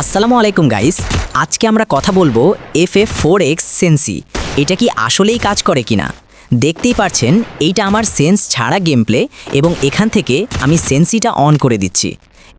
আসসালামু আলাইকুম গাইস আজকে আমরা কথা বলব F F four X sensi এটা কি আসলেই কাজ করে কিনা? দেখতেই পারছেন, এইটা আমার সেন্স ছাড়া গেম প্লে এবং এখান থেকে আমি সেন্সিটা অন করে দিচ্ছি।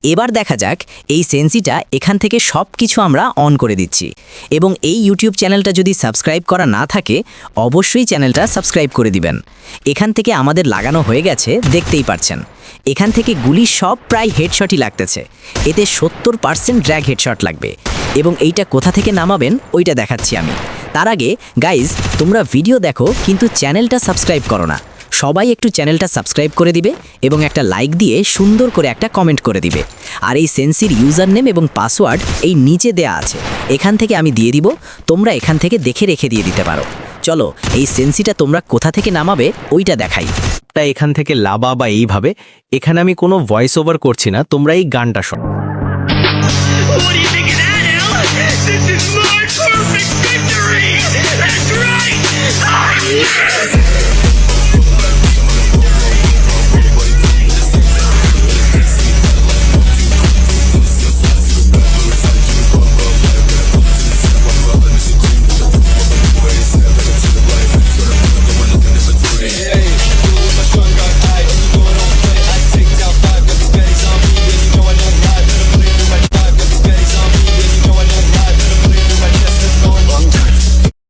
এবার দেখা যাক এই সেন্সিটা এখান থেকে সব কিছু আমরা অন করে দিচ্ছি। এবং এই ইউটিউব চ্যানেলটা যদি সাবস্ক্রাইব করা না থাকে, অবশ্যই চ্যানেলটা সাবস্ক্রাইব করে দিবেন। এখান থেকে আমাদের লাগানো হয়ে গেছে, দেখতেই পারছেন। এখান থেকে গুলি সব প্রায় হেডশটই লাগতেছে। এতে সত্তর পার্সেন্ট ড্র্যাগ হেডশট লাগবে। এবং এইটা কোথা থেকে নামাবেন, ওইটা দেখাচ্ছি আমি। তার আগে গাইজ তোমরা ভিডিও দেখো, কিন্তু চ্যানেলটা সাবস্ক্রাইব করো না। সবাই একটু চ্যানেলটা সাবস্ক্রাইব করে দিবে এবং একটা লাইক দিয়ে সুন্দর করে একটা কমেন্ট করে দিবে। আর এই সেন্সির ইউজার নেম এবং পাসওয়ার্ড এই নিচে দেয়া আছে। এখান থেকে আমি দিয়ে দিব তোমরা এখান থেকে দেখে রেখে দিয়ে দিতে পারো। চলো এই সেন্সিটা তোমরা কোথা থেকে নামাবে ওইটা দেখাই। তা এখান থেকে লাবা বা এইভাবে এখানে আমি কোনো ভয়েস ওভার করছি না তোমরা এই গানটা শোনো। Yeah!